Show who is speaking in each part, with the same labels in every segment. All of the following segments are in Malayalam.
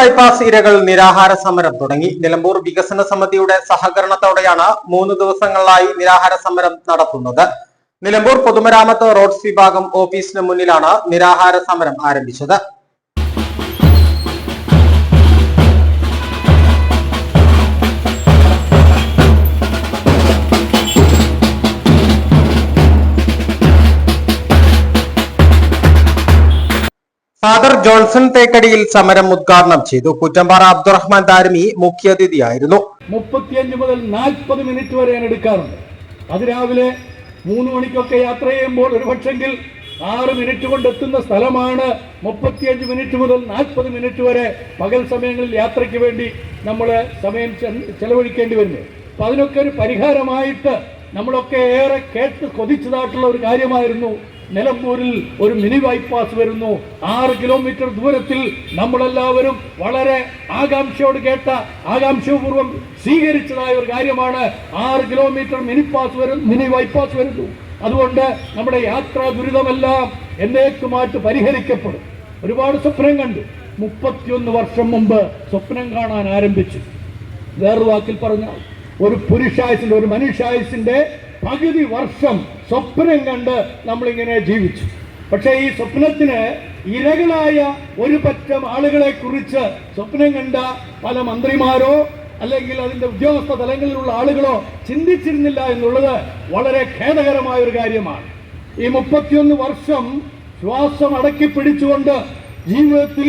Speaker 1: ബൈപ്പാസ് ഇരകൾ നിരാഹാര സമരം തുടങ്ങി. നിലമ്പൂർ വികസന സമിതിയുടെ സഹകരണത്തോടെയാണ് മൂന്ന് ദിവസങ്ങളിലായി നിരാഹാര സമരം നടത്തുന്നത്. നിലമ്പൂർ പൊതുമരാമത്ത് റോഡ്സ് വിഭാഗം ഓഫീസിന് മുന്നിലാണ് നിരാഹാര സമരം ആരംഭിച്ചത്. ഫാദർ ജോൺസൺ തേക്കടിയിൽ സമരം ഉദ്ഘാടനം ചെയ്തു. കുറ്റമ്പാറ അബ്ദുറഹ്മാൻ താരമി മുഖ്യാതിഥിയായിരുന്നു.
Speaker 2: മുപ്പത്തിയഞ്ച് മുതൽ നാൽപ്പത് മിനിറ്റ് വരെയാണ് എടുക്കാറുണ്ട്. അത് രാവിലെ മൂന്ന് മണിക്കൊക്കെ യാത്ര ചെയ്യുമ്പോൾ ഒരു പക്ഷെങ്കിൽ ആറ് മിനിറ്റ് കൊണ്ട് എത്തുന്ന സ്ഥലമാണ് മുപ്പത്തിയഞ്ച് മിനിറ്റ് മുതൽ നാൽപ്പത് മിനിറ്റ് വരെ പകൽ സമയങ്ങളിൽ യാത്രയ്ക്ക് വേണ്ടി നമ്മൾ സമയം ചെലവഴിക്കേണ്ടി വരുന്നത്. അപ്പം അതിനൊക്കെ ഒരു പരിഹാരമായിട്ട് നമ്മളൊക്കെ ഏറെ കേട്ട് കൊതിച്ചതായിട്ടുള്ള ഒരു കാര്യമായിരുന്നു നിലമ്പൂരിൽ ഒരു മിനി ബൈപ്പാസ് വരുന്നു. ആറ് കിലോമീറ്റർ ദൂരത്തിൽ നമ്മളെല്ലാവരും വളരെ ആകാംക്ഷയോട് കേട്ട ആകാംക്ഷപൂർവം സ്വീകരിച്ചതായ ഒരു കാര്യമാണ്. ആറ് കിലോമീറ്റർ മിനി പാസ് വരും മിനി ബൈപ്പാസ് വരുന്നു. അതുകൊണ്ട് നമ്മുടെ യാത്രാ ദുരിതമെല്ലാം എന്നേക്കുമായിട്ട് പരിഹരിക്കപ്പെടും. ഒരുപാട് സ്വപ്നം കണ്ടു. മുപ്പത്തിയൊന്ന് വർഷം മുമ്പ് സ്വപ്നം കാണാൻ ആരംഭിച്ചു. വേറൊരു വാക്കിൽ പറഞ്ഞാൽ ഒരു പുരുഷായുസിന്റെ ഒരു മനുഷ്യായുസിന്റെ പകുതി വർഷം സ്വപ്നം കണ്ട് നമ്മളിങ്ങനെ ജീവിച്ചു. പക്ഷേ ഈ സ്വപ്നത്തിന് ഇരകളായ ഒരു പറ്റം ആളുകളെ കുറിച്ച് സ്വപ്നം കണ്ട പല മന്ത്രിമാരോ അല്ലെങ്കിൽ അതിന്റെ ഉദ്യോഗസ്ഥ തലങ്ങളിലുള്ള ആളുകളോ ചിന്തിച്ചിരുന്നില്ല എന്നുള്ളത് വളരെ ഖേദകരമായ ഒരു കാര്യമാണ്. ഈ മുപ്പത്തിയൊന്ന് വർഷം ശ്വാസം അടക്കി പിടിച്ചുകൊണ്ട് ജീവിതത്തിൽ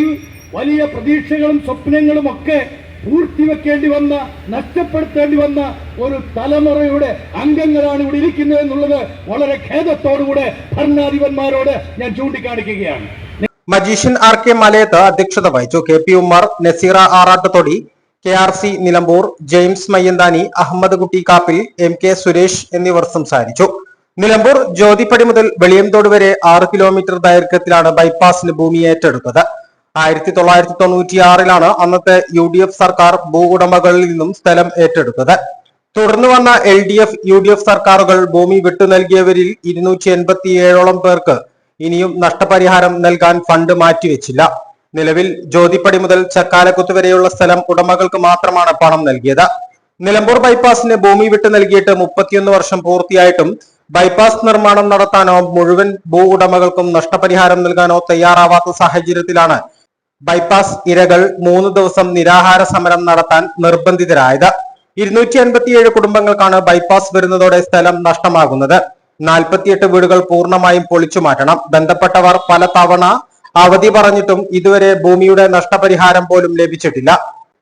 Speaker 2: വലിയ പ്രതീക്ഷകളും സ്വപ്നങ്ങളും ഒക്കെ പൂർത്തിവെക്കേണ്ടി വന്ന നഷ്ടപ്പെടുത്തേണ്ടി വന്ന ഒരു തലമുറയുടെ അംഗങ്ങളാണ് ഇവിടെ ഇരിക്കുന്നത് എന്നുള്ളത് വളരെ ഖേദത്തോടുകൂടെ ഭരണാധിപന്മാരോട് ഞാൻ ചൂണ്ടിക്കാണിക്കുകയാണ്.
Speaker 1: മജീഷ്യൻ ആർ കെ മലയത്ത് അധ്യക്ഷത വഹിച്ചു. K P Ummer Naseera Arattathodi K R C Nilambur James Mayyanthani Ahammed Kutty Kappil M K Suresh എന്നിവർ സംസാരിച്ചു. നിലമ്പൂർ ജ്യോതിപ്പടി മുതൽ വെളിയംതോട് വരെ ആറ് കിലോമീറ്റർ ദൈർഘ്യത്തിലാണ് ബൈപ്പാസിന് ഭൂമി ഏറ്റെടുത്തത്. ആയിരത്തി തൊള്ളായിരത്തി തൊണ്ണൂറ്റിയാറിലാണ് അന്നത്തെ യു ഡി എഫ് സർക്കാർ ഭൂ ഉടമകളിൽ നിന്നും സ്ഥലം ഏറ്റെടുത്തത്. തുടർന്ന് വന്ന L D F U D F സർക്കാരുകൾ ഭൂമി വിട്ടു നൽകിയവരിൽ ഇരുന്നൂറ്റി എൺപത്തിയേഴോളം പേർക്ക് ഇനിയും നഷ്ടപരിഹാരം നൽകാൻ ഫണ്ട് മാറ്റിവെച്ചില്ല. നിലവിൽ ജ്യോതിപ്പടി മുതൽ ചക്കാലക്കുത്ത് വരെയുള്ള സ്ഥലം ഉടമകൾക്ക് മാത്രമാണ് പണം നൽകിയത്. നിലമ്പൂർ ബൈപ്പാസിന് ഭൂമി വിട്ടു നൽകിയിട്ട് മുപ്പത്തിയൊന്ന് വർഷം പൂർത്തിയായിട്ടും ബൈപ്പാസ് നിർമ്മാണം നടത്താനോ മുഴുവൻ ഭൂ ഉടമകൾക്കും നഷ്ടപരിഹാരം നൽകാനോ തയ്യാറാവാത്ത സാഹചര്യത്തിലാണ് ബൈപ്പാസ് ഇരകൾ മൂന്ന് ദിവസം നിരാഹാര സമരം നടത്താൻ നിർബന്ധിതരായത്. ഇരുന്നൂറ്റി അൻപത്തിയേഴ് കുടുംബങ്ങൾക്കാണ് ബൈപ്പാസ് വരുന്നതോടെ സ്ഥലം നഷ്ടമാകുന്നത്. നാൽപ്പത്തിയെട്ട് വീടുകൾ പൂർണമായും പൊളിച്ചു മാറ്റണം. ബന്ധപ്പെട്ടവർ പല തവണ അവധി പറഞ്ഞിട്ടും ഇതുവരെ ഭൂമിയുടെ നഷ്ടപരിഹാരം പോലും ലഭിച്ചിട്ടില്ല.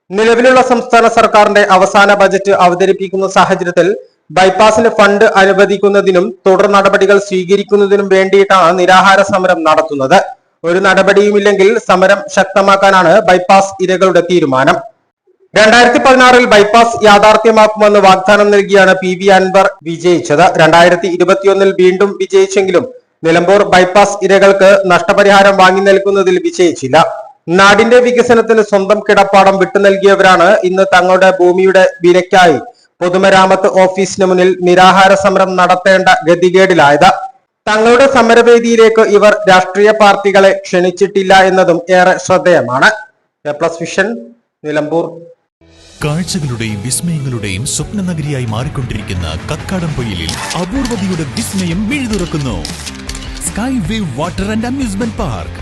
Speaker 1: നിലവിലുള്ള സംസ്ഥാന സർക്കാരിന്റെ അവസാന ബജറ്റ് അവതരിപ്പിക്കുന്ന സാഹചര്യത്തിൽ ബൈപ്പാസിന് ഫണ്ട് അനുവദിക്കുന്നതിനും തുടർ നടപടികൾ സ്വീകരിക്കുന്നതിനും വേണ്ടിയിട്ടാണ് നിരാഹാര സമരം നടത്തുന്നത്. ഒരു നടപടിയുമില്ലെങ്കിൽ സമരം ശക്തമാക്കാനാണ് ബൈപ്പാസ് ഇരകളുടെ തീരുമാനം. രണ്ടായിരത്തി പതിനാറിൽ ബൈപ്പാസ് യാഥാർത്ഥ്യമാക്കുമെന്ന് വാഗ്ദാനം നൽകിയാണ് പി വി അൻവർ വിജയിച്ചത്. രണ്ടായിരത്തി ഇരുപത്തിയൊന്നിൽ വീണ്ടും വിജയിച്ചെങ്കിലും നിലമ്പൂർ ബൈപ്പാസ് ഇരകൾക്ക് നഷ്ടപരിഹാരം വാങ്ങി നൽകുന്നതിൽ വിജയിച്ചില്ല. നാടിന്റെ വികസനത്തിന് സ്വന്തം കിടപ്പാടം വിട്ടു നൽകിയവരാണ് ഇന്ന് തങ്ങളുടെ ഭൂമിയുടെ വിലയ്ക്കായി പൊതുമരാമത്ത് ഓഫീസിന് മുന്നിൽ നിരാഹാര സമരം നടത്തേണ്ട ഗതികേടിലായത്. തങ്ങളുടെ സമരവേദിയിലേക്ക് ഇവർ രാഷ്ട്രീയ പാർട്ടികളെ ക്ഷണിച്ചിട്ടില്ല എന്നതും ഏറെ ശ്രദ്ധേയമാണ്. Plus vision Nilambur.
Speaker 3: കാഴ്ചകളുടെയും വിസ്മയങ്ങളുടെയും സ്വപ്ന നഗരിയായി മാറിക്കൊണ്ടിരിക്കുന്ന കക്കാടംപൊയിലിൽ അപൂർവതയുടെ വിസ്മയം മിഴുതുറക്കുന്നു. Sky wave water and amusement park.